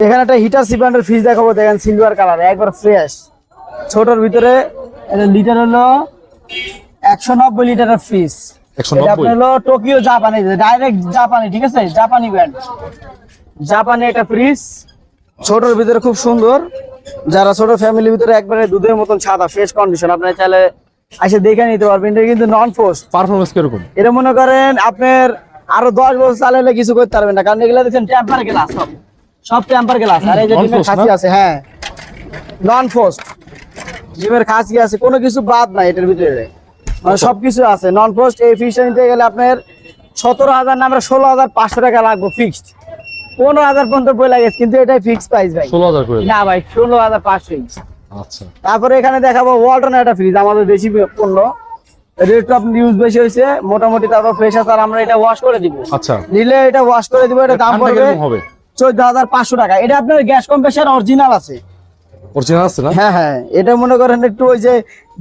এখানে একটা heater সিপান্ডের fridge দেখাবো দেখেন সিলভার কালার একবার ফ্রেশ ছোটর ভিতরে এটা লিটার হলো একশো নব্বই লিটারের ফ্রিজ হলো টোকিও জাপানি ডাইরেক্ট জাপানি ঠিক আছে? জাপানি ব্র্যান্ড জাপানি ফ্রিজ ছোটর ভিতরে খুব সুন্দর। যারা ছোট ফ্যামিলির ভিতরে একবারে দুধের মতন সাদা ফ্রেশ কন্ডিশন আপনারা চাইলে এসে দেখে নিতে পারবেন। এটা কিন্তু নন ফোর্স পারফরমেন্স কীরকম? এটা মনে করেন আপনার আরও দশ বছর চালালে কিছু করতে পারবেন না কারণ এগুলো দেখছেন টেম্পার গ্লাস সব। সব টেম্পার গ্লাস আর এই যে ডিমের খাসি আছে হ্যাঁ। নন ফোর্স ডিমের খাসি আছে কোনো কিছু বাদ নাই এটার ভিতরে। মানে সবকিছু আছে। নন ফোস্ট এই ফিশটা নিতে গেলে আপনার সতেরো হাজার না আমরা ষোলো হাজার পাঁচশো টাকা লাগবে ফিক্সড পনেরো হাজার পর্যন্ত বই লাগে কিন্তু এটাই ফিক্সড প্রাইস ভাই। ষোলো হাজার না ভাই ষোলো হাজার পাঁচশো। আচ্ছা। তারপরে এখানে দেখাবো ওয়ালটন একটা ফ্রিজ আমাদের দেশি পণ্য। রেট অফ নিউজ বেশি হয়েছে মোটামুটি তারপর ফ্রেশ আছে আর আমরা এটা ওয়াশ করে দিব। আচ্ছা। নিলে এটা ওয়াশ করে দিব এটা দাম পড়বে হবে? চোদ্দ হাজার পাঁচশো টাকা। এটা আপনার গ্যাস কম্প্রেসার অরিজিনাল আছে। অরিজিনাল আছে না? হ্যাঁ হ্যাঁ। এটা মনে করেন একটু ওই যে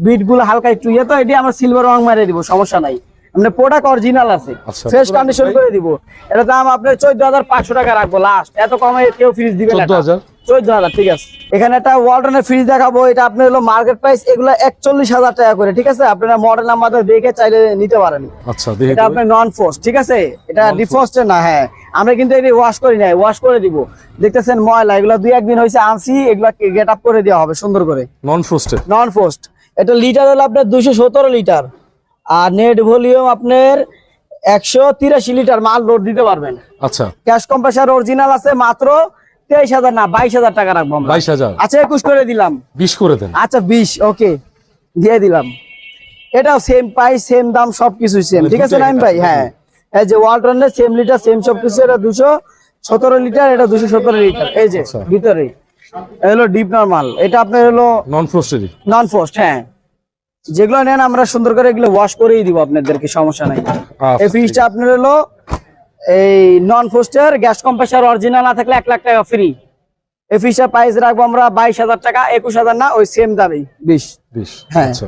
বিটগুলো হালকা একটু ইয়ে তো এটি আমরা সিলভার রং মারিয়ে দিব সমস্যা নাই। মানে প্রোডাক্ট অরিজিনাল আছে। আচ্ছা। ফ্রেশ কন্ডিশন করে দিব। এটা দাম আপনার চোদ্দ হাজার পাঁচশো টাকা রাখব লাস্ট এত কমে কেউ ফ্রিজ দিবে না। 14,000? চোদ্দ হাজার ঠিক আছে। এখানে একটা ওয়ালটনের ফ্রিজ দেখাবো এটা আপনার হলো মার্কেট প্রাইস এগুলো একচল্লিশ হাজার টাকা করে ঠিক আছে? আপনারা মডেল আমাদের দেখে চাইলে নিতে পারেন। আচ্ছা এটা আপনার নন ফোর্স ঠিক আছে? এটা ডিফোস্টের না হ্যাঁ। আমরা কিন্তু এটি ওয়াশ করি নাই ওয়াশ করে দিব। দেখতেছেন ময়লা এগুলো দুই একদিন হয়েছে আনছি এগুলো গেট আপ করে দেওয়া হবে সুন্দর করে। নন ফ্রোস্টেড নন ফোস্ট এটা লিটার হলো আপনার দুশো সতেরো লিটার আর নেট ভলিউম আপনার একশো তিরাশি লিটার মাল লোড দিতে পারবেন। আচ্ছা। ক্যাশ কম্প্রেসার অরিজিনাল আছে মাত্র তেইশ হাজার না বাইশ হাজার টাকা রাখব বাইশ হাজার। আচ্ছা একুশ করে দিলাম। বিশ করে দেন। আচ্ছা বিশ ওকে দিয়ে দিলাম। এটাও সেম প্রাইস সেম দাম সবকিছু সেম মানে ঠিক আছে নাইম ভাই? হ্যাঁ। এই যে ওয়াল ওয়ালটনের সেম লিটার সেম সবকিছু এটা দুশো সতেরো লিটার এটা দুশো সতেরো লিটার এই যে আচ্ছা। ভিতরে। এটা হলো ডিপ নরমাল এটা আপনার হলো নন ফ্রোস্টেডই নন ফোস্ট হ্যাঁ। যেগুলো নেন আমরা সুন্দর করে এগুলো ওয়াশ করেই দিব আপনাদেরকে সমস্যা নাই। এই ফ্রিজটা আপনার হলো এই নন ফোস্টের গ্যাস কম্প্রেসার অরিজিনাল না থাকলে এক লাখ টাকা ফ্রি এই ফ্রিজটার প্রাইস রাখব আমরা বাইশ হাজার টাকা একুশ হাজার না ওই সেম দামেই বিশ। বিশ হ্যাঁ। আচ্ছা।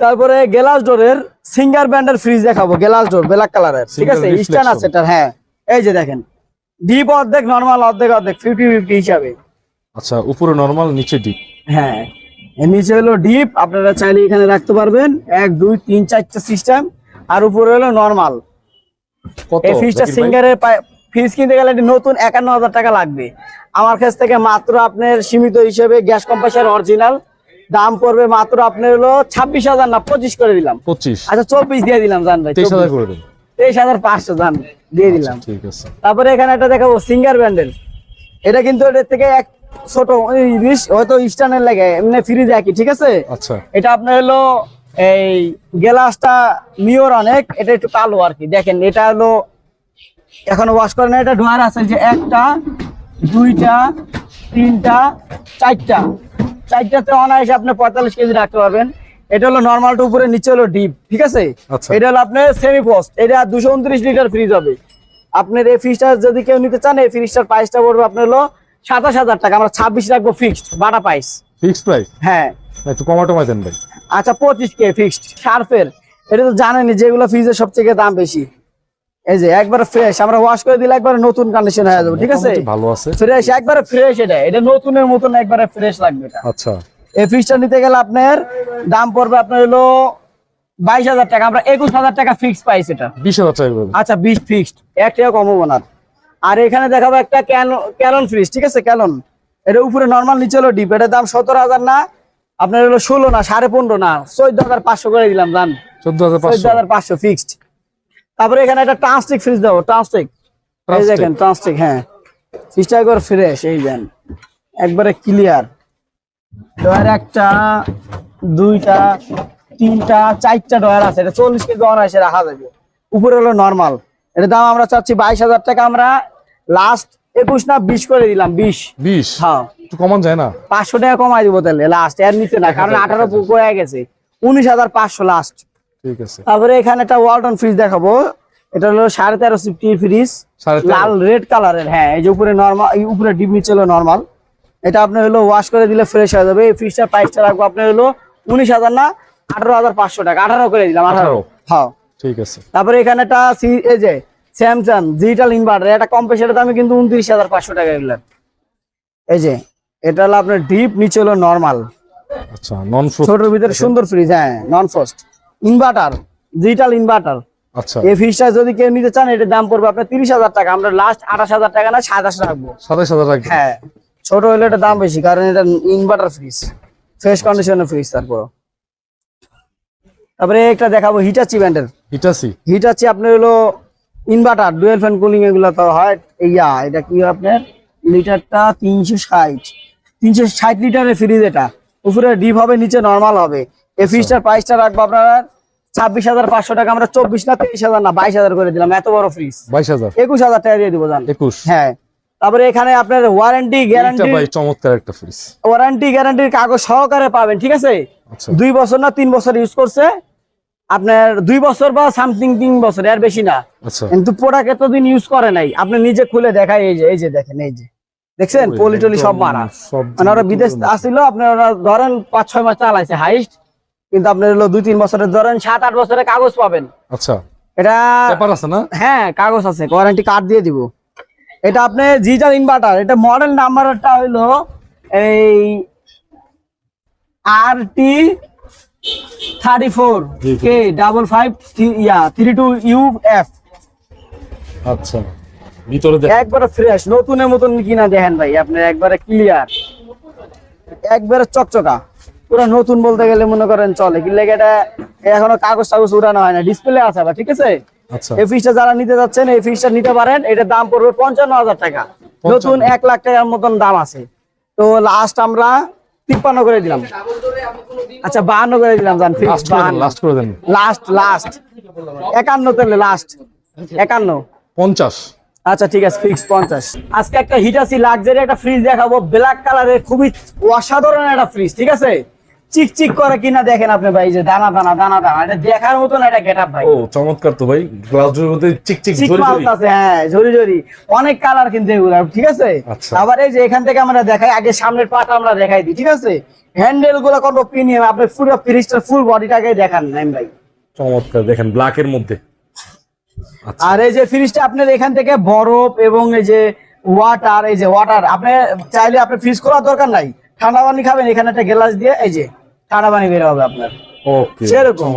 তারপরে গ্লাস ডোরের সিঙ্গার ব্র্যান্ডের ফ্রিজ দেখাবো গ্লাস ডোর ব্ল্যাক কালারের ঠিক আছে। স্ট্যান্ড আছে এটার হ্যাঁ। এই যে দেখেন ডিপ অর্ধেক নর্মাল অর্ধেক অর্ধেক ফিফটি ফিফটি হিসাবে। আচ্ছা উপরে নরমাল নিচে ডিপ হ্যাঁ। নিচে হলো ডিপ আপনারা চাইলে এখানে রাখতে পারবেন। এক দুই তিন চারটা সিস্টেম। আর উপরে হলো নর্মাল। এই জাকির সিঙ্গারের ফ্রিজ কিনতে গেলে নতুন একান্ন হাজার টাকা লাগবে। আমার কাছ থেকে মাত্র আপনার সীমিত হিসেবে গ্যাস কম্প্রেসার অরিজিনাল। দাম পড়বে মাত্র আপনার হলো ছাব্বিশ হাজার না পঁচিশ করে দিলাম। পঁচিশ। আচ্ছা চব্বিশ দিয়ে দিলাম জান ভাই তেইশ হাজার তেইশ হাজার পাঁচশো জান দিয়ে দিলাম। তারপরে এখানে একটা দেখাবো সিঙ্গার ব্র্যান্ডের এটা কিন্তু এটার থেকে এক ছোট হয়তো স্টানের লাগে এমনি ফ্রিজ একই ঠিক আছে? আচ্ছা। এটা আপনার হলো এই গ্লাসটা মিওর অনেক এটা একটু কালো আর কি। দেখেন এটা হলো এখনও ওয়াশ করে না এটা ডোয়ার আছে যে একটা দুইটা তিনটা চারটা। চারটাতে অনায়াসে আপনি পঁয়তাল্লিশ কেজি রাখতে পারবেন। এটা হলো নর্মালটা উপরে নিচে হলো ডিপ ঠিক আছে? আচ্ছা। এটা হলো আপনার সেমি পোস্ট এটা দুশো উনত্রিশ লিটার ফ্রিজ হবে। আপনার এই ফ্রিজটা যদি কেউ নিতে চান এই ফ্রিজটার প্রাইসটা পড়বে আপনার হলো সাতাশ হাজার টাকা আমরা ছাব্বিশ রাখব ফিক্সড বাটা ফিক্সড প্রাইস হ্যাঁ। একটু কমাটো দেন ভাই। আচ্ছা পঁচিশ কে ফিক্সড শার্পের। এটা তো জানেনি যেগুলো ফ্রিজের সবথেকে দাম বেশি। এই যে একবার ফ্রেশ আমরা ওয়াশ করে দিলে একবার নতুন কন্ডিশন হয়ে যাবে ঠিক আছে? ভালো আছে। ফ্রেশ একবারে ফ্রেশ এটা এটা নতুনের মতন একবারে ফ্রেশ লাগবে এটা। আচ্ছা। এই ফ্রিজটা নিতে গেলে আপনার দাম পড়বে আপনার হলো বাইশ হাজার টাকা আমরা একুশ হাজার টাকা পাইছি এটা। বিশ হাজার টাকা আচ্ছা বিশ ফিক্সড এক টাকা কমবো না। আর এখানে দেখাবো একটা ক্যালন ফ্রিজ ঠিক আছে? ক্যালন। এটা উপরে নর্মাল নিচে হলো ডিপ এটার দাম সতেরো হাজার না আপনার হলো ষোলো না সাড়ে পনেরো না। চোদ্দ হাজার পাঁচশো করে দিলাম দাম চোদ্দ হাজার চোদ্দ পাঁচশো হাজার পাঁচশো ফিক্সড তারপরে এখানে একটা ট্রান্সটিক ফ্রিজ দেবো ট্রান্সটিক এই। দেখেন ট্রান্সটিক হ্যাঁ। ফ্রিজটা একবার ফ্রেশ এই দেন। একবারে ক্লিয়ার ডয়ার একটা দুইটা তিনটা চারটা ডয়ার আছে। এটা চল্লিশ কেজি অনায়াসে রাখা যাবে। উপরে হলো নর্মাল এটার দাম আমরা চাচ্ছি বাইশ হাজার টাকা। আমরা লাস্ট একুশ না বিশ করে দিলাম বিশ। বিশ? হ্যাঁ। কমান যায় না? পাঁচশো টাকা কমাই দিব তাহলে লাস্ট এর নিচে না কারণ আঠারো হয়ে গেছে। উনিশ হাজার পাঁচশো লাস্ট ঠিক আছে। তারপরে এখানে একটা ওয়ালটন ফ্রিজ দেখাবো। এটা হলো সাড়ে তেরো সিফটির ফ্রিজ লাল রেড কালারের হ্যাঁ এই যে উপরে নর্মাল এই উপরে ডিপ নিচে হলো নর্মাল এটা আপনার হলো ওয়াশ করে দিলে ফ্রেশ হয়ে যাবে। এই ফ্রিজটার প্রাইসটা রাখব আপনার হলো উনিশ হাজার না আঠারো হাজার পাঁচশো টাকা। আঠারো করে দিলাম আঠারো। 18 হ্যাঁ। ঠিক আছে। তারপরে এখানে একটা সি- এই যে স্যামসাং ডিজিটাল ইনভার্টার এটা কম্প্রেসারের দামে কিন্তু উনত্রিশ হাজার পাঁচশো টাকা এগুলো। এই যে এটা হলো আপনার ডিপ নিচে হলো নর্মাল আচ্ছা নন ফ্রোস্ট ছোটর ভিতরে সুন্দর ফ্রিজ হ্যাঁ non frost inverter digital inverter আচ্ছা। এই ফ্রিজটা যদি কেউ নিতে চান এটার দাম পড়বে আপনার তিরিশ হাজার টাকা। আমরা লাস্ট আঠাশ হাজার টাকা না সাতাশ রাখব। সাতাশ হাজার রাখবেন হ্যাঁ ছোট হলে এটা দাম বেশি কারণ এটা ইনভার্টার ফ্রিজ ফ্রেশ কন্ডিশনের ফ্রিজ তারপর তারপরে একটা দেখাবো হিটাচি ব্র্যান্ডের হিটাসি হিটাচি আপনার হলো ইনভার্টার ডুয়েল ফ্যান কুলিং এগুলো তো হয়। ইয়া এটা কি আপনার? লিটারটা তিনশো ষাট। তিনশো ষাট লিটারের ফ্রিজ এটা। উপরে ডিপ হবে নিচে নর্মাল হবে। এই ফ্রিজটার প্রাইসটা রাখব আপনার ছাব্বিশ হাজার পাঁচশো টাকা। আমরা চব্বিশ না তেইশ হাজার না বাইশ হাজার করে দিলাম। এত বড় ফ্রিজ বাইশ হাজার। একুশ হাজার টাকা দিয়ে দিব জান। একুশ। হ্যাঁ। তারপরে এখানে আপনার ওয়ারেন্টি গ্যারান্টি ভাই চমৎকার একটা ফ্রিজ ওয়ারেন্টি গ্যারান্টির কাগজ সহকারে পাবেন ঠিক আছে? আচ্ছা। দুই বছর না তিন বছর ইউজ করছে। আপনার দুই বছর বা সামথিং তিন বছর এর বেশি না। আচ্ছা। কিন্তু প্রোডাক্ট এতদিন ইউজ করে নাই। আপনি নিজে খুলে দেখাই এই যে এই যে দেখেন এই যে। দেখছেন? ওই পলি টলি সব মারা। মানে ওরা বিদেশ আসছিল আপনার ওরা ধরেন পাঁচ ছয় মাস চালাইছে হাইস্ট কিন্তু আপনার হলো দুই তিন বছরের ধরেন সাত আট বছরের কাগজ পাবেন। আচ্ছা। এটা পেপার আছে না? হ্যাঁ কাগজ আছে ওয়ারেন্টি কার্ড দিয়ে দিব। এটা আপনি ডিজিটাল ইনভার্টার এটা মডেল নাম্বারটা হইল এই R T thirty four K double five ইয়া থ্রি টু ইউ এফ আচ্ছা। ভিতরে একবারে ফ্রেশ নতুনের মতন কিনা দেখেন ভাই আপনার একবারে ক্লিয়ার একবারে চকচকা। পুরো নতুন বলতে গেলে মনে করেন চলে কি এটা এখনও কাগজ টাগজ উড়ানো হয় না। ডিসপ্লে আছে আবার ঠিক আছে? আচ্ছা। এই ফিসটা যারা নিতে যাচ্ছেন এই ফিসটা নিতে পারেন এটার দাম পড়বে পঞ্চান্ন হাজার টাকা। নতুন এক লাখ টাকার মতন দাম আছে। তো লাস্ট আমরা তিপ্পান্ন করে দিলাম। আচ্ছা বাহান্ন করে দিলাম জান লাস্ট করে দেন লাস্ট করে দেন। লাস্ট লাস্ট একান্ন তাহলে লাস্ট একান্ন। পঞ্চাশ। আচ্ছা ঠিক আছে ফিক্স পঞ্চাশ। আজকে একটা হিটাসি লাক্সারি একটা ফ্রিজ দেখাবো ব্ল্যাক কালারের খুবই অসাধারণ একটা ফ্রিজ ঠিক আছে? চিকচিক করে কিনা দেখেন আপনি ভাই যে দানা দানা দানা দানা এটা দেখার মতন একটা গেট ভাই। ও চমৎকার তো ভাই গ্লাস ডোরের মধ্যে চিকচিক ঝরি ঝরি। হ্যাঁ ঝরি ঝরি। অনেক কালার কিন্তু এগুলো ঠিক আছে? আচ্ছা। আবার এই যে এখান থেকে আমরা দেখাই আগে সামনের পাটা আমরা দেখাই দিই ঠিক আছে? হ্যান্ডেলগুলো কত প্রিমিয়াম আপনি পুরো ফ্রিজটার ফুল বডিটাকে দেখান নাইম ভাই। চমৎকার দেখেন ব্ল্যাকের মধ্যে। আচ্ছা। আর এই যে ফ্রিজটা আপনার এখান থেকে বরফ এবং এই যে ওয়াটার এই যে ওয়াটার আপনি চাইলে আপনি ফ্রিজ করার দরকার নাই। ঠান্ডা পানি খাবেন এখানে একটা গ্লাস দিয়ে এই যে। ঠান্ডা পানি বের হবে আপনার। ওকে সেরকম।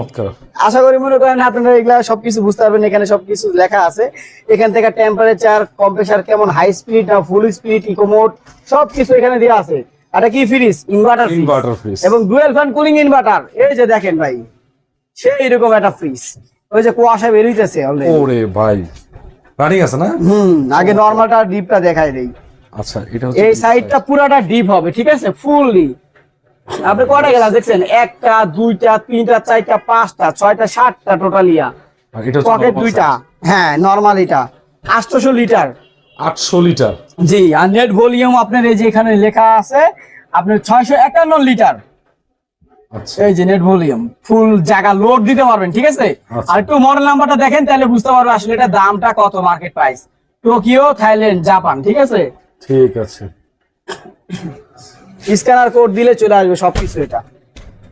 আশা করি মনে করেন আপনারা এগুলা সবকিছু বুঝতে পারবেন এখানে সবকিছু লেখা আছে। এখান থেকে টেম্পারেচার কম্প্রেসার কেমন হাই স্পিড না ফুল স্পিড ইকোমোড সবকিছু এখানে দেওয়া আছে। এটা কি ফ্রিজ ইনভার্টার ইনভার্টার ফ্রিজ এবং ডুয়েল ফ্যান কুলিং ইনভার্টার এই যে দেখেন ভাই সেই একটা ফ্রিজ ওই যে কুয়াশা বেরিয়েছে অলরেডি ওরে ভাই। রানিং আছে না? হুম আগে নর্মালটা ডিপটা দেখাই দেই। আচ্ছা এটা হচ্ছে এই সাইডটা পুরাটা ডিপ হবে ঠিক আছে? ফুললি আপনি কয়টা গেলা দেখছেন? একটা দুইটা তিনটা চারটা পাঁচটা ছয়টা সাতটা টোটালিয়া পকেট দুইটা। হ্যাঁ নর্মাল এটা। আটশোশো লিটার। আটশো লিটার। জি আর নেট ভলিউম আপনার এই যে এখানে লেখা আছে আপনার ছয়শো একান্ন লিটার। আচ্ছা। এই যে নেট ভলিউম ফুল জায়গা লোড দিতে পারবেন ঠিক আছে? আচ্ছা। আর একটু মডেল নাম্বারটা দেখেন তাহলে বুঝতে পারবেন আসলে এটা দামটা কত market price Tokyo Thailand Japan ঠিক আছে? ঠিক আছে। স্ক্যানার কোড দিলে চলে আসবে সবকিছু এটা।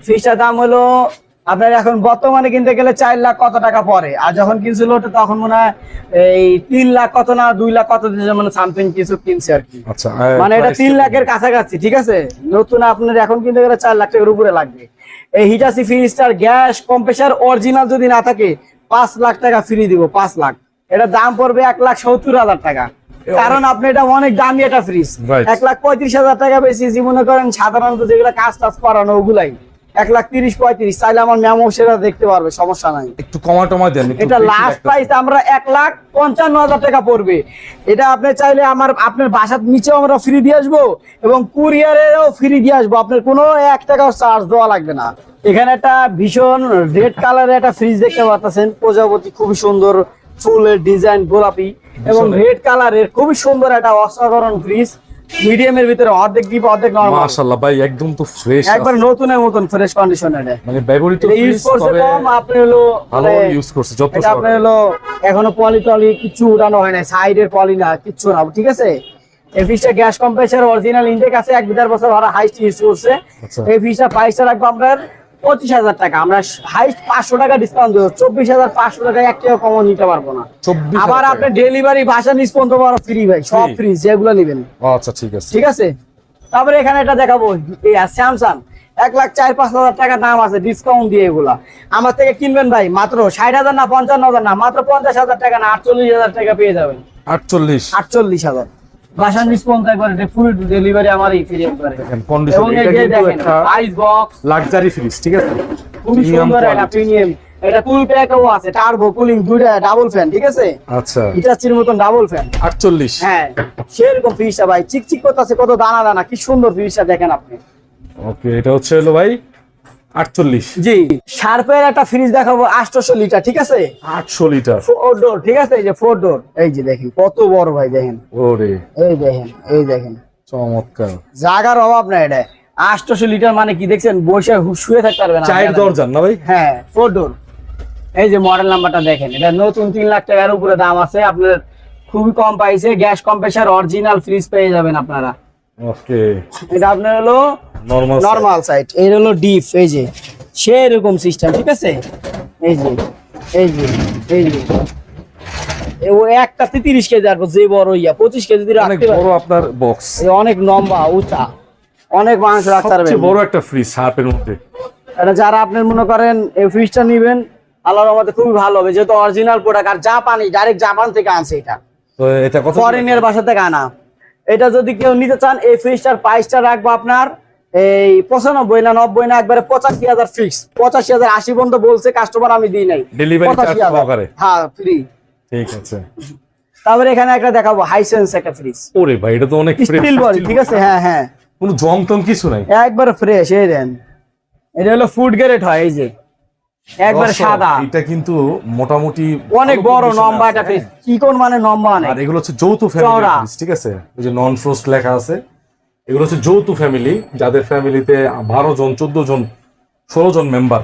ফিসটার দাম হলো আপনার এখন বর্তমানে কিনতে গেলে চার লাখ কত টাকা পরে আর যখন কিনছিল ওটা তখন মনে হয় এই তিন লাখ কত না দুই লাখ কত মানে সামথিং কিছু কিনছে আর কি। আচ্ছা মানে এটা তিন লাখের কাছাকাছি ঠিক আছে? নতুন আপনার এখন কিনতে গেলে চার লাখ টাকার উপরে লাগবে। এই হিটাসি ফ্রিজটার গ্যাস কম্প্রেসার অরিজিনাল যদি না থাকে পাঁচ লাখ টাকা ফ্রি দিব পাঁচ লাখ। এটা দাম পড়বে এক লাখ সত্তর হাজার টাকা। কারণ আপনি এটা অনেক দামি একটা ফ্রিজ এক লাখ পঁয়ত্রিশ হাজার টাকা বেশি মনে করেন সাধারণত যেগুলো কাজ টাজ করানো ওগুলাই। এক লাখ তিরিশ পঁয়ত্রিশ চাইলে আমার ম্যামও সেটা দেখতে পারবে সমস্যা নাই। একটু কমা টমা দেন এটা লাস্ট প্রাইস আমরা এক লাখ পঞ্চান্ন হাজার টাকা পড়বে। এটা আপনি চাইলে আমার আপনার বাসার নিচেও আমরা ফ্রি দিয়ে আসব এবং কুরিয়ারেও ফ্রি দিয়ে আসব। আপনার কোনো এক টাকাও চার্জ দেওয়া লাগবে না। এখানে একটা ভীষণ রেড কালারের একটা ফ্রিজ দেখতে পাচ্ছেন প্রজাপতি খুবই সুন্দর ফুলের ডিজাইন গোলাপি এবং রেড কালারের খুবই সুন্দর একটা অসাধারণ ফ্রিজ মিডিয়ামের ভিতরে অর্ধেক ডিপ অর্ধেক নর্মাল মাশাআল্লাহ ভাই একদম তো ফ্রেশ একবার নতুনের মতন ফ্রেশ কন্ডিশন এটা মানে ব্যবহৃত ইউজ করছে কম আপনি হলো ভালো মানে ইউজ করছে যত এটা আপনার হলো এখনও পলি টলি কিছু উঠানো হয় না সাইডের পলি না কিচ্ছু না ঠিক আছে? এই ফিসটা গ্যাস কম্প্রেসার অরিজিনাল ইনটেক আছে এক বিদার বছর হাইস্ট ইউজ করছে। আচ্ছা। এই ফিসটা প্রাইসটা রাখব আপনার পঁচিশ হাজার টাকা। আমরা হাইস্ট পাঁচশো টাকা ডিসকাউন্ট দেবো। চব্বিশ হাজার পাঁচশো টাকা এক টাকা কমও নিতে পারব না। আবার আপনি ডেলিভারি ভাষা নিষ্পন্ত ফ্রি ভাই। সব ফ্রি যেগুলো নেবেন। আচ্ছা ঠিক আছে। ঠিক আছে? তারপরে এখানে এটা দেখাবো। স্যামসাং এক লাখ চার পাঁচ হাজার টাকার দাম আছে ডিসকাউন্ট দিয়ে এগুলা। আমার থেকে কিনবেন ভাই মাত্র ষাট হাজার না পঞ্চান্ন হাজার না মাত্র পঞ্চাশ হাজার টাকা না আটচল্লিশ হাজার টাকা পেয়ে যাবেন। আটচল্লিশ। আটচল্লিশ হাজার। বাসার একবারে ফুল ডেলিভারি ফ্রি একবারে। দেখেন কন্ডিশন এটা কিন্তু একটা আইস বক্স লাক্সারি ফ্রিজ ঠিক আছে? খুবই সুন্দর quality। প্রিমিয়াম এটা কুল প্যাকও আছে টার্বো কুলিং দুইটা ডাবল ফ্যান ঠিক আছে? আচ্ছা। ইটাচির মতন ডাবল ফ্যান আটচল্লিশ। হ্যাঁ সেরকম ফ্রিজটা ভাই চিকচিক করতেছে কত দানা দানা কি সুন্দর ফ্রিজটা দেখেন আপনি। ওকে এটা হচ্ছে হলো ভাই আটচল্লিশ। জি শার্পের একটা ফ্রিজ দেখাবো আটশোশো লিটার ঠিক আছে? আটশো লিটার। ফোর ডোর ঠিক আছে? এই যে ফোর ডোর এই যে দেখেন কত বড় ভাই দেখেন। ওরে। এই দেখেন এই দেখেন। চমৎকার। জায়গার অভাব নাই এটা। আটশোশো লিটার মানে কি দেখছেন? বসে শুয়ে থাকতে পারবেন চায়ের দরজার না ভাই? হ্যাঁ ফোর ডোর এই যে মডেল নাম্বারটা দেখেন এটা নতুন তিন লাখ টাকার উপরে দাম আছে। আপনার খুবই কম পাইছে গ্যাস কম্প্রেসার অরিজিনাল ফ্রিজ পেয়ে যাবেন আপনারা। ওকে এটা আপনার হলো নরমাল নর্মাল সাইড এই হলো ডিপ এই যে। সেরকম সিস্টেম ঠিক আছে? এই যে এই যে এই যে। এ ও একটাতে তিরিশ কেজি আসব যে বড় ইয়া পঁচিশ কেজি দিয়ে রাখতে বড় আপনার বক্স অনেক লম্বা উঁচা। অনেক রাখতে পারবে। বড় একটা ফ্রিজ মধ্যে। এটা যারা আপনার মনে করেন এই ফ্রিজটা নিবেন আল্লাহর রহমতে খুবই ভালো হবে। যেহেতু অরিজিনাল প্রোডাক্ট আর জাপানি ডাইরেক্ট জাপান থেকে আনছে এটা। তো এটা কত ফরেনের বাসা থেকে আনা। এটা যদি কেউ নিতে চান এই ফ্রিজটার প্রাইসটা রাখব আপনার। এই পঁচানব্বই না নব্বই না একবারে পঁচাশি হাজার ফিক্স পঁচাশি হাজার আশি পর্যন্ত বলছে কাস্টমার আমি দিই নাই। 85,000 সহকারে? হ্যাঁ ফ্রি ঠিক আছে। তারপরে এখানে একটা দেখাবো হাইসেন্স একটা ফ্রিজ ওরে ভাই এটা তো অনেক স্টিল বডি ঠিক আছে? হ্যাঁ হ্যাঁ। কোনো জং টং কিছু নাই? একবারে ফ্রেশ এই দেন। এটা হলো ফুড গ্রেড হয় এই যে। একবারে সাদা। এটা কিন্তু মোটামুটি অনেক বড় লম্বা ফ্রিজ হ্যাঁ। কি কোন মানে লম্বা আর এগুলো হচ্ছে যৌথ ফ্যামিলি। ঠিক আছে? ওই যে নন ফ্রোস্ট লেখা আছে এগুলো হচ্ছে যৌথ ফ্যামিলি যাদের ফ্যামিলিতে বারো জন চোদ্দ জন ষোলো জন মেম্বার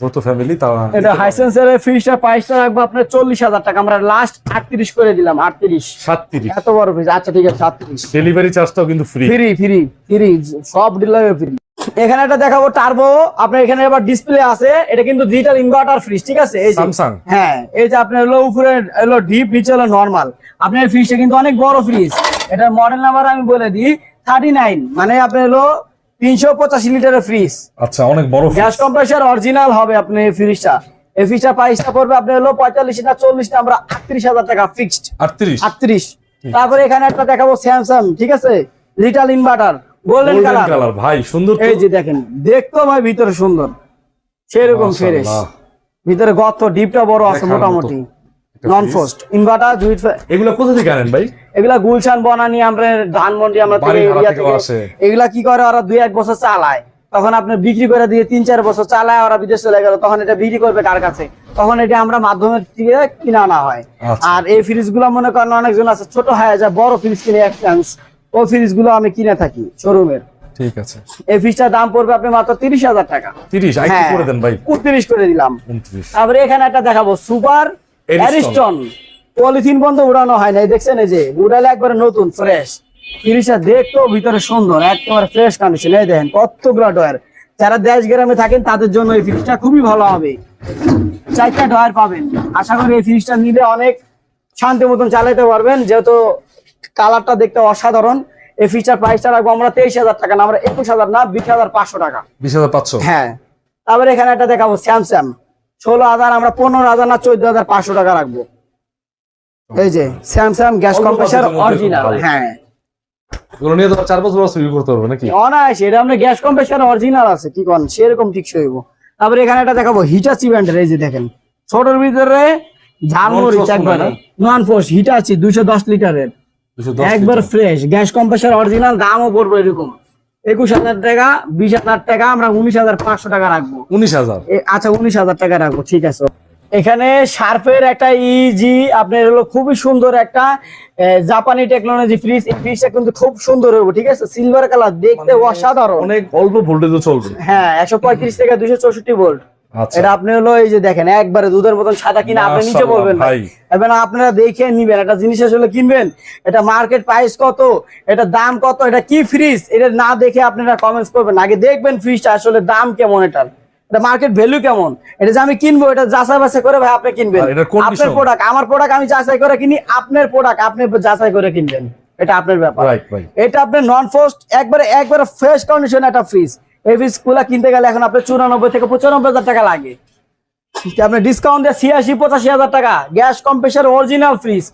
যৌথ ফ্যামিলি তা এটা হাইসেন্সের ফ্রিজটা প্রাইসটা রাখব আপনার চল্লিশ হাজার টাকা। আমরা লাস্ট আটত্রিশ করে দিলাম আটত্রিশ। সাতত্রিশ। এত বড় ফ্রিজ আচ্ছা ঠিক আছে আটত্রিশ ডেলিভারি চার্জটাও কিন্তু ফ্রি ফ্রি ফ্রি ফ্রি সব ডিলার ফ্রি এখানে একটা দেখাবো টার্বো আপনার এখানে আবার ডিসপ্লে আছে এটা কিন্তু ডিজিটাল ইনভার্টার ফ্রিজ ঠিক আছে? এই স্যামসাং হ্যাঁ এই যে আপনার হলো উপরে হলো ডিপ নিচে হলো নর্মাল আপনার ফ্রিজটা কিন্তু অনেক বড় ফ্রিজ এটার মডেল নাম্বার আমি বলে দিই থার্টি নাইন মানে আপনার হলো তিনশো পঁচাশি লিটারের ফ্রিজ আচ্ছা অনেক বড় গ্যাস কম্প্রেসার অরিজিনাল হবে আপনি এই ফ্রিজটা এই ফ্রিজটা প্রাইসটা পড়বে আপনার হলো পঁয়তাল্লিশ না চল্লিশ না আমরা আটত্রিশ হাজার টাকা ফিক্সড আটত্রিশ। আটত্রিশ। তারপরে এখানে একটা দেখাবো স্যামসাং ঠিক আছে? লিটাল ইনভার্টার গোল্ডেন কালার ভাই সুন্দর এই যে দেখেন দেখতেও ভাই ভিতরে সুন্দর। সেরকম ফ্রেশ ভিতরে গর্ত ডিপটা বড় আছে মোটামুটি। নন ফোস্ট ইনভার্টার দুই এগুলো কোথা থেকে আনেন ভাই? এগুলা গুলশান বনানি আমরা ধানমন্ডি আমরা বাড়ি থেকে ভাড়া এরিয়া থেকেও থেকে আসে। এগুলা কি করে? ওরা দুই এক বছর চালায়। তখন আপনি বিক্রি করে দিয়ে তিন চার বছর চালায় ওরা বিদেশ চলে গেল। তখন এটা বিক্রি করবে কার কাছে? তখন এটা আমরা মাধ্যমের থেকে কিনে আনা হয়। আচ্ছা। আর এই ফ্রিজগুলো মনে করেন অনেকজন আছে ছোট হয়ে যায় বড় ফ্রিজ কিনে এক্সচেঞ্জ ওই ফ্রিজগুলো আমি কিনে থাকি শোরুমের ঠিক আছে। এই ফ্রিজটার দাম পড়বে আপনি মাত্র তিরিশ হাজার টাকা। তিরিশ হ্যাঁ করে দেন ভাই। উনত্রিশ করে দিলাম। তারপরে এখানে একটা দেখাবো সুপার। অ্যারিস্টন পলিথিন বন্ধ উড়ানো হয় না দেখছেন এই যে উড়ালে একবারে নতুন ফ্রেশ ফ্রিজটা দেখতেও ভিতরে সুন্দর একেবারে ফ্রেশ কন্ডিশন এই দেখেন কতগুলো ডয়ার যারা দেশ গ্রামে থাকেন তাদের জন্য এই ফ্রিজটা খুবই ভালো হবে। চারটা ডয়ার পাবেন। আশা করি এই ফ্রিজটা নিলে অনেক শান্তি মতন চালাতে পারবেন যেহেতু কালারটা দেখতে অসাধারণ। এই ফ্রিজটার প্রাইসটা রাখব আমরা তেইশ হাজার টাকা না আমরা একুশ হাজার না বিশ হাজার পাঁচশো টাকা। বিশ হাজার পাঁচশো? হ্যাঁ। তারপরে এখানে একটা দেখাবো স্যামসাং ষোলো হাজার আমরা পনেরো হাজার না চোদ্দ হাজার পাঁচশো টাকা রাখব। এই যে স্যামসাং গ্যাস কম্প্রেসার অরিজিনাল হ্যাঁ। এগুলো নিয়ে তো চার বছর বছর ইউজ করতে পারবে নাকি? অনায়াসে এটা আমরা গ্যাস কম্প্রেসার অরিজিনাল আছে কি কন? সেরকম ঠিক হইব। তারপরে এখানে একটা দেখাবো হিটাচি ব্র্যান্ডের এই যে দেখেন। ছোটর ভিতরে নন ফোর্স হিটাচি দুইশো দশ লিটারের। একবার ফ্রেশ গ্যাস কম্প্রেসার অরিজিনাল দামও পড়বে এরকম। একুশ হাজার টাকা বিশ হাজার টাকা আমরা উনিশ হাজার পাঁচশো টাকা রাখব। উনিশ হাজার? আচ্ছা উনিশ হাজার টাকা রাখব ঠিক আছে। এখানে শার্পের একটা ইজি আপনার হলো খুবই সুন্দর একটা জাপানি টেকনোলজি ফ্রিজ এই ফ্রিজটা কিন্তু খুব সুন্দর হবে ঠিক আছে? সিলভার কালার দেখতে মানে অসাধারণ। অনেক অল্প ভোল্টেজও চলবে। হ্যাঁ একশো পঁয়ত্রিশ থেকে দুশো চৌষট্টি ভোল্ট এটা আপনি হলো এই যে দেখেন একবারে দুধের মতন সাদা কিনা আপনি নিচে বলবেন। এবার আপনারা দেখে নিবেন একটা জিনিস আসলে কিনবেন এটা মার্কেট প্রাইস কত এটা দাম কত এটা কি ফ্রিজ এটা না দেখে আপনারা কমেন্টস করবেন আগে দেখবেন ফ্রিজটা আসলে দাম কেমন এটার এটা মার্কেট ভ্যালু কেমন এটা যে আমি কিনবো এটা যাচাই বাছাই করে ভাই আপনি কিনবেন? আপনার প্রোডাক্ট আমার প্রোডাক্ট আমি যাচাই করে কিনি আপনার প্রোডাক্ট আপনি যাচাই করে কিনবেন। এটা আপনার ব্যাপার। এটা আপনার নন ফোস্ট একবারে একবারে ফ্রেশ কন্ডিশন একটা ফ্রিজ এই ফ্রিজগুলা কিনতে গেলে এখন আপনার চুরানব্বই থেকে পঁচানব্বই হাজার টাকা লাগে। আপনি ডিসকাউন্ট দিয়ে ছিয়াশি পঁচাশি হাজার টাকা। গ্যাস কম্প্রেসার অরিজিনাল ফ্রিজ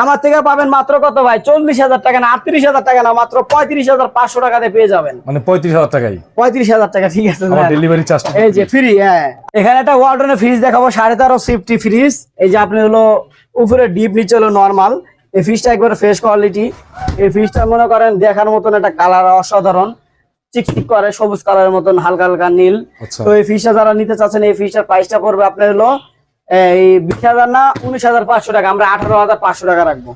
আমার থেকে পাবেন মাত্র কত ভাই? চল্লিশ হাজার টাকা না আটত্রিশ হাজার টাকা না মাত্র পঁয়ত্রিশ হাজার পাঁচশো টাকাতে পেয়ে যাবেন। মানে পঁয়ত্রিশ হাজার টাকাই? পঁয়ত্রিশ হাজার টাকা ঠিক আছে ডেলিভারি চার্জ এই যে ফ্রি হ্যাঁ। এখানে একটা ওয়ালটনের ফ্রিজ দেখাবো সাড়ে তেরো সিফটি ফ্রিজ এই যে আপনি হলো উপরে ডিপ নিচে হলো নর্মাল এই ফ্রিজটা একবারে ফ্রেশ কোয়ালিটি এই ফ্রিজটা মনে করেন দেখার মতন একটা কালার অসাধারণ। চিকচিক করে সবুজ কালারের মতন হালকা হালকা নীল। আচ্ছা। তো এই ফ্রিজটা যারা নিতে চাচ্ছেন এই ফ্রিজটার প্রাইসটা পড়বে আপনার হলো এই বিশ হাজার না উনিশ হাজার পাঁচশো টাকা। আমরা আঠারো হাজার পাঁচশো টাকা রাখব।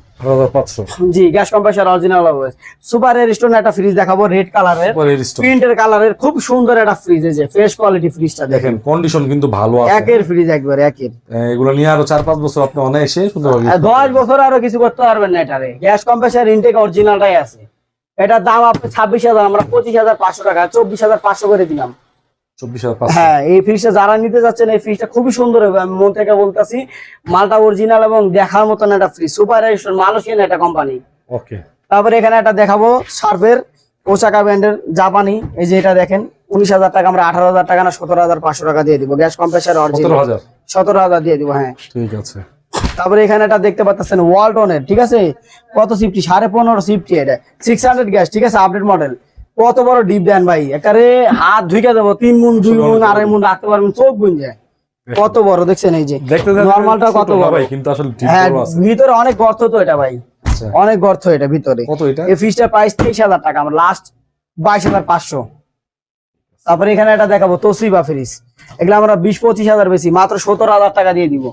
জি gas compressor original super stone একটা ফ্রিজ দেখাবো রেড কালারের প্রিন্টের কালারের খুব সুন্দর একটা ফ্রিজ এই যে ফ্রেশ কোয়ালিটি ফ্রিজটা দেখেন। কন্ডিশন কিন্তু ভালো আছে। একের ফ্রিজ একবার একের। এগুলো নিয়ে আরও চার পাঁচ বছর আপনি অনায়াসে সুন্দরভাবে আর দশ বছর আরও কিছু করতে পারবেন না এটারে। গ্যাস কম্প্রেসার ইনটেক অরিজিনালটাই আছে। এটার দাম আপনি ছাব্বিশ হাজার আমরা পঁচিশ হাজার পাঁচশো টাকা চব্বিশ হাজার পাঁচশো করে দিলাম। চব্বিশ হাজার হ্যাঁ এই ফ্রিজটা যারা নিতে যাচ্ছেন এই ফ্রিজটা খুবই সুন্দর হবে আমি মন থেকে বলতেছি মালটা অরিজিনাল এবং দেখার মতন একটা ফ্রিজ সুপার মালয়েশিয়ান একটা কোম্পানি ওকে। তারপরে এখানে একটা দেখাবো সার্ফের ওসাকা ব্র্যান্ডের জাপানি এই যে এটা দেখেন উনিশ হাজার টাকা আমরা আঠারো হাজার টাকা না সতেরো হাজার পাঁচশো টাকা দিয়ে দিব গ্যাস কম্প্রেসার সতেরো হাজার দিয়ে দিব হ্যাঁ। ঠিক আছে। তারপরে এখানে এটা দেখতে পাচ্ছেন ওয়ালটনের ঠিক আছে? কত সিফটি সাড়ে পনেরো সিফটি এটা। সিক্স হান্ড্রেড গ্যাস ঠিক আছে? আপডেট মডেল কত বড় ডিপ দেন ভাই? একারে হাত ধুইকে দেবো তিন মুন দুই মুন আড়াই মুন রাখতে পারবেন চোখ বুন যায় কত বড় দেখছেন এই যে? নর্মালটা কত বড়? ভাই কিন্তু আসলে হ্যাঁ ভিতরে অনেক গর্ত তো এটা ভাই। আচ্ছা। অনেক গর্ত এটা ভিতরে। কত এটা? এই ফিসটার প্রাইস তেইশ হাজার টাকা আমার লাস্ট বাইশ হাজার পাঁচশো। তারপরে এখানে এটা দেখাবো তসিবা ফ্রিজ এগুলো আমরা বিশ পঁচিশ হাজার বেশি মাত্র সতেরো হাজার টাকা দিয়ে দিব।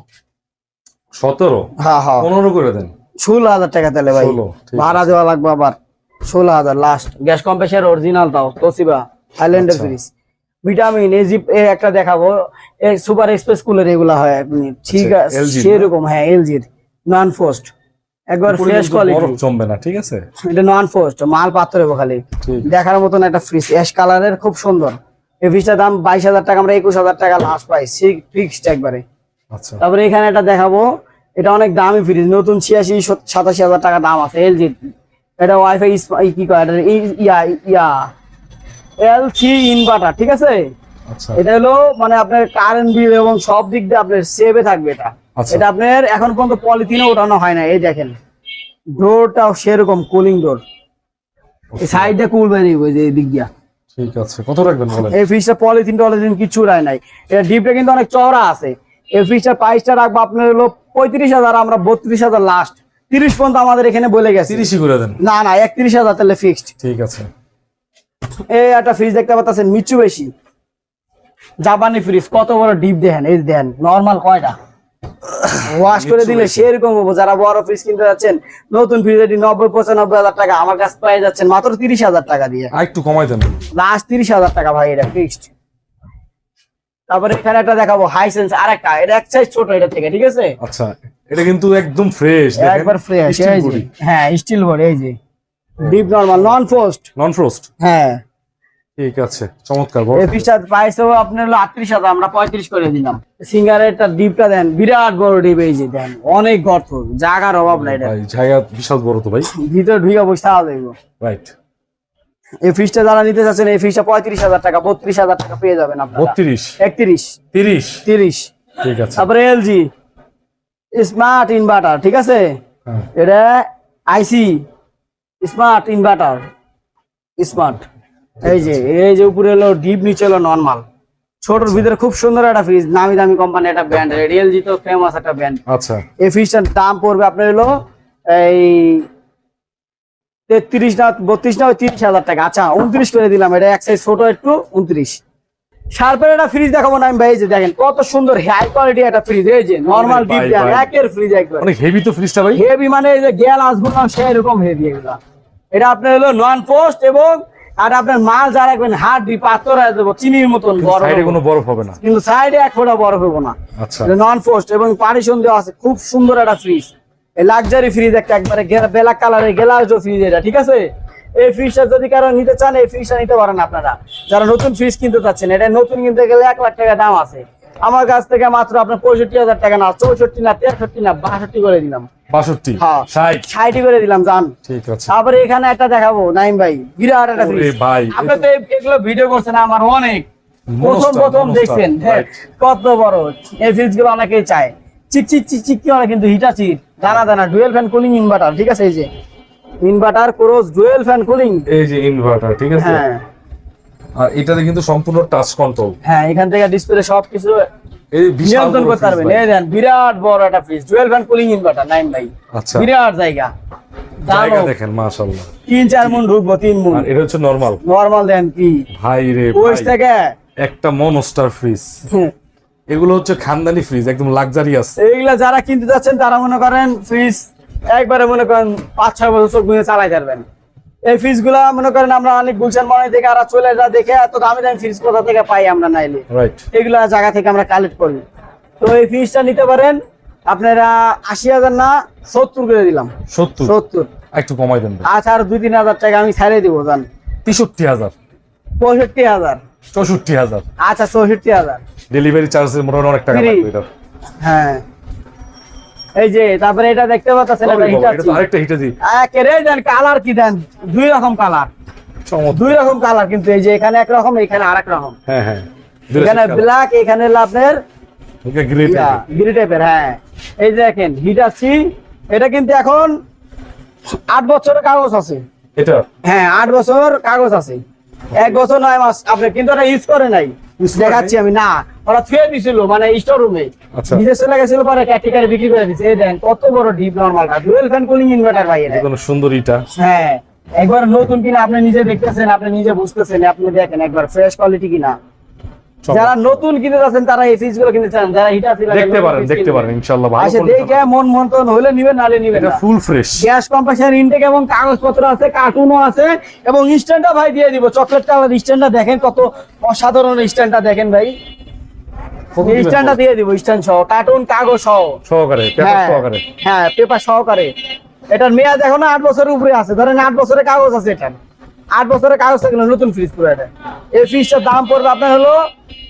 সতেরো? হ্যাঁ হ্যাঁ। পনেরো করে দেন। ষোলো হাজার টাকা তাহলে ভাই। 16, ঠিক ভাড়া দেওয়া লাগবে আবার। ষোলো হাজার লাস্ট গ্যাস কম্প্রেসার অরিজিনাল তাও তোসিবা থাইল্যান্ডের আচ্ছা। ফ্রিজ ভিটামিন এজিপ এ একটা দেখাবো। সুপার এক্সপ্রেস কুলার এগুলা হয় আপনি ঠিক আচ্ছা, আছে সেরকম হ্যাঁ এলজির নন ফোস্ট একবার ফ্রেশ কোয়ালিটি জমবে না ঠিক আছে? এটা নন ফোস্ট মাল পাত্র হবে খালি। দেখার মতন একটা ফ্রিজ অ্যাশ কালারের খুব সুন্দর। এই ফ্রিজটার দাম বাইশ হাজার টাকা আমরা একুশ হাজার টাকা লাস্ট পাই ফিক্সড একবারে। আচ্ছা। তারপরে এখানে একটা দেখাবো এটা অনেক দামি ফ্রিজ নতুন ছিয়াশি সাতাশি হাজার টাকা দাম আছে এলজি এটা ওয়াইফাই কি কয় ইয়া ইয়া এলসি ইনভার্টার ঠিক আছে? আচ্ছা। এটা হলো মানে আপনার কারেন্ট বিল এবং সব দিক দিয়ে আপনার সেভে থাকবে এটা। আচ্ছা। এটা আপনার এখন পর্যন্ত পলিথিনে ওঠানো হয় না এই দেখেন। ডোরটাও সেরকম কুলিং ডোর এই সাইডটা কুল বেরিয়ে যে এই দিক দিয়া। ঠিক আছে কত রাখবেন বলেন? এই ফিশটা পলিথিন টলিথিন কিছু রায় নাই। এটা ডিপটা কিন্তু অনেক চওড়া আছে। এই ফিশটার প্রাইসটা রাখব আপনার হলো পঁয়ত্রিশ হাজার আমরা বত্রিশ হাজার লাস্ট তিরিশ পর্যন্ত আমাদের এখানে বলে গেছে। তিরিশই করে দেন। না না একত্রিশ হাজার তাহলে ফিক্সড ঠিক আছে। এই একটা ফ্রিজ দেখতে পাচ্ছেন মিচু বেশি জাপানি ফ্রিজ কত বড় ডিপ দেখেন এই দেন নর্মাল কয়টা? ওয়াশ করে দিলে সেরকম হব যারা বড় ফ্রিজ কিনতে যাচ্ছেন নতুন ফ্রিজ এটি নব্বই পঁচানব্বই হাজার টাকা আমার কাছে পেয়ে যাচ্ছেন মাত্র তিরিশ হাজার টাকা দিয়ে। একটু কমাই দেন। লাস্ট তিরিশ হাজার টাকা ভাই এটা ফিক্সড তারপরে এখানে একটা দেখাবো হাইসেন্স আর একটা এটা এক সাইজ ছোট এটা থেকে ঠিক আছে? আচ্ছা এটা কিন্তু একদম ফ্রেশ একবার ফ্রেশ হ্যাঁ স্টিল বডি এই যে। Deep normal non frost non frost হ্যাঁ। ঠিক আছে চমৎকার বড়। এই প্রাইস হবে আপনার হলো আটত্রিশ হাজার আমরা পঁয়ত্রিশ করে দিলাম। সিঙ্গারের ডিপটা দেন বিরাট বড় ডিপ এই যে দেন অনেক গর্ত জায়গার অভাব নাই এটা। ভাই জায়গা বিশাল বড় তো ভাই। ভিতরে ঢুকে বসে থাকা যাইব। রাইট এই ফিসটা যারা নিতে চাচ্ছেন এই ফিসটা পঁয়ত্রিশ হাজার টাকা বত্রিশ হাজার টাকা পেয়ে যাবেন আপনারা। বত্রিশ? একত্রিশ। তিরিশ? তিরিশ। ঠিক আছে। তারপরে এলজি। স্মার্ট ইনভার্টার ঠিক আছে? হ্যাঁ। এটা আইসি স্মার্ট ইনভার্টার স্মার্ট। এই যে এই যে উপরে হলো ডিপ নিচে হলো নর্মাল ছোটর ভিতরে খুব সুন্দর একটা ফ্রিজ নামি দামি কোম্পানি একটা ব্র্যান্ড এলজি তো ফেমাস একটা ব্র্যান্ড আচ্ছা। এই ফ্রিজটার দাম পড়বে আপনার হলো এই তেত্রিশ না বত্রিশ না ওই তিরিশ হাজার টাকা। আচ্ছা উনত্রিশ করে দিলাম এটা এক সাইজ ছোট একটু উনত্রিশ। শার্পের একটা ফ্রিজ দেখাবো না আমি ভাই যে দেখেন কত সুন্দর হাই কোয়ালিটি একটা ফ্রিজ এই যে নর্মাল ডিপ একের ফ্রিজ একবার। অনেক হেভি তো ফ্রিজটা ভাই। হেভি মানে এই যে গেল আসব না সেরকম হেভি এগুলা। এটা আপনার হলো নন পোস্ট এবং আর আপনার মাল যা রাখবেন হাড্ডি পাথর হয়ে যাব চিনির মতন সাইডে কোনো বরফ হবে না। কিন্তু সাইডে এক ফোঁটা বড় হব না। আচ্ছা। নন ফোস্ট এবং পার্টিশন দেওয়া আছে খুব সুন্দর একটা ফ্রিজ লাক্সারি ফ্রিজ একটা একবারে ব্ল্যাক কালারের গ্লাস ফ্রিজ এটা ঠিক আছে? এই ফ্রিজটা যদি কারও নিতে চান এই ফ্রিজটা নিতে পারেন আপনারা। যারা নতুন ফ্রিজ কিনতে চাচ্ছেন এটা নতুন কিনতে গেলে এক লাখ টাকা দাম আছে। আমার কাছ থেকে মাত্র আপনার পঁয়ষট্টি হাজার টাকা না চৌষট্টি না তেষট্টি না বাষট্টি করে দিলাম। বাষট্টি? হ্যাঁ। ষাটই করে দিলাম জান। ঠিক আছে। তারপরে এখানে একটা দেখাবো নাইম ভাই বিরাট একটা ওরে ফ্রিজ ভাই, আপনি তো এগুলো ভিডিও করছেন আমার অনেক। প্রথম প্রথম দেখছেন হ্যাঁ, কত বড়। এই ফ্রিজগুলো অনেকেই চায়। চিক চিক চিক চিক কি হয় কিন্তু হিটা চিট। দানা দানা ডুয়েল ফ্যান কুলিং ইনভার্টার ঠিক আছে এই যে। Inverter cross dual fan cooling. এই যে ইনভার্টার ঠিক আছে? হ্যাঁ। আর এটাতে কিন্তু সম্পূর্ণ টাচ কন্ট্রোল হ্যাঁ এখান থেকে ডিসপ্লে সবকিছু এই বিশাল করতে পারবেন। এই দেন বিরাট বড় একটা fridge dual fan cooling inverter nine ভাই। আচ্ছা। বিরাট জায়গা। জায়গা দেখেন মাশাআল্লাহ। তিন চার মুন ঢুকবো তিন মুন। এটা হচ্ছে নরমাল নর্মাল দেন কি? ভাই রে ওই থেকে একটা মনস্টার ফ্রিজ এগুলো হচ্ছে খানদানি ফ্রিজ একদম লাক্সারিয়াস এইগুলা যারা কিনতে যাচ্ছেন তারা মনে করেন ফ্রিজ একবারে মনে করেন পাঁচ ছয় বছর চোখ বুঝে চালাই যাবেন এই ফ্রিজগুলা মনে করেন আমরা অনেক গুলশান মনে থেকে আর চলে যা দেখে এত দামি দামি ফ্রিজ কোথা থেকে পাই আমরা নাইলে। রাইট এগুলা জায়গা থেকে আমরা কালেক্ট করি। তো এই ফ্রিজটা নিতে পারেন আপনারা আশি হাজার না সত্তর করে দিলাম। সত্তর? সত্তর। একটু কমাই দেন। আচ্ছা আর দুই তিন হাজার টাকা আমি ছাড়িয়ে দিব জান। তেষট্টি হাজার। পঁয়ষট্টি হাজার। চৌষট্টি হাজার। আচ্ছা চৌষট্টি হাজার। ডেলিভারি চার্জের মোটামুটি অনেক টাকা লাগবে এটা হ্যাঁ। এই যে তারপরে এটা দেখতে পাচ্ছেন এটা তো হিটাচি আরেকটা হিটাজি একেরে দেন কালার কি দেন? দুই রকম কালার দুই রকম কালার কিন্তু এই যে এখানে এক রকম এখানে আরেক রকম। হ্যাঁ হ্যাঁ। এখানে ব্ল্যাক এখানে হলো আপনার গ্রে টাইপের হ্যাঁ। এই যে দেখেন হিটাচি এটা কিন্তু এখন আট বছরের কাগজ আছে। এটা? হ্যাঁ আট বছর কাগজ আছে। এক বছর নয় মাস আপনি কিন্তু এটা ইউজ করে নাই। করে দেখাচ্ছি আমি না। ওরা ছুঁয়ে দিছিল মানে স্টোর রুমে আচ্ছা। বিদেশ চলে গেছিল পরে ক্যাটিকারে বিক্রি করে দিচ্ছে এই দেন কত বড় ডিপ নরমালটা ডুয়েল ফ্যান কুলিং ইনভার্টার ভাই এটা। কোন সুন্দর ইটা। হ্যাঁ। একবার নতুন কিনা আপনি নিজে দেখতেছেন আপনি নিজে বুঝতেছেন আপনি দেখেন একবার ফ্রেশ কোয়ালিটি কিনা। যারা নতুন কিনে যাচ্ছেন তারা এই ফ্রিজগুলো কিনতে চান যারা হিটার দেখতে পারেন দেখতে পারেন ইনশাআল্লাহ ভালো আসে quality দেখে মন মন্তন হলে নিবেন নালে নিবেন এটা full fresh gas compressor intake এবং কাগজপত্র আছে কার্টুনও আছে এবং স্ট্যান্ডটা ভাই দিয়ে দিব। চকলেট কালার স্ট্যান্ডটা দেখেন কত অসাধারণ স্ট্যান্ডটা দেখেন ভাই। স্ট্যান্ডটা দিয়ে দিব স্ট্যান্ড সহ। কার্টুন কাগজ সহ। সহকারে পেপার হ্যাঁ সহকারে। হ্যাঁ পেপার সহকারে। এটার মেয়াদ এখন আট বছরের উপরে আছে। ধরেন আট বছরের কাগজ আছে এটা আট বছরের কাগজ থাকলে নতুন ফ্রিজ পুরো এটা। এই ফ্রিজটার দাম পড়বে আপনার হলো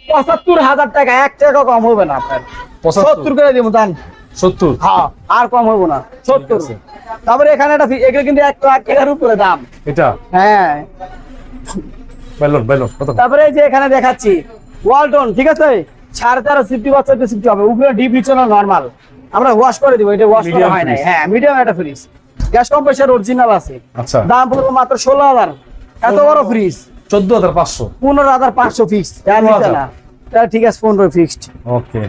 পঁচাত্তর হাজার টাকা এক টাকা কম হবে না আপনার। সত্তর করে দিব দান সত্তর? হ্যাঁ আর কম হবে না সত্তর। তারপরে এখানে একটা এগুলো কিন্তু এক টাকার উপরে দাম। এটা? হ্যাঁ। তারপরে যে এখানে দেখাচ্ছি ওয়ালটন ঠিক আছে? সাড়ে তেরো সিফটি বা চোদ্দ সিফটি হবে। উপরে ডিপ নিচে নর্মাল আমরা ওয়াশ করে দিব এটা ওয়াশ করা হয় না হ্যাঁ মিডিয়াম একটা ফ্রিজ গ্যাস কম্প্রেসার অরিজিনাল আছে। আচ্ছা। দাম পড়বে মাত্র ষোলো হাজার। এত বড় ফ্রিজ চোদ্দ হাজার পাঁচশো। পনেরো হাজার পাঁচশো ফিক্সড পনেরো ঠিক আছে পনেরো ফিক্সড ওকে